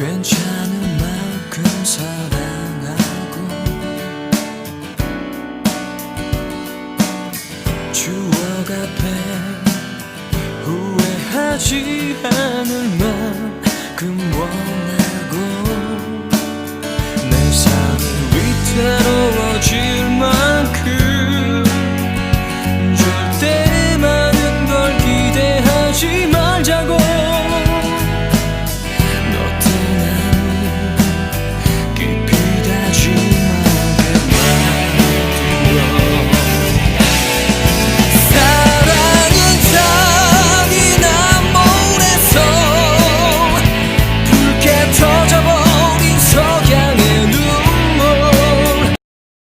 괜찮은 만큼 사랑하고 추억 앞에 후회하지 않아.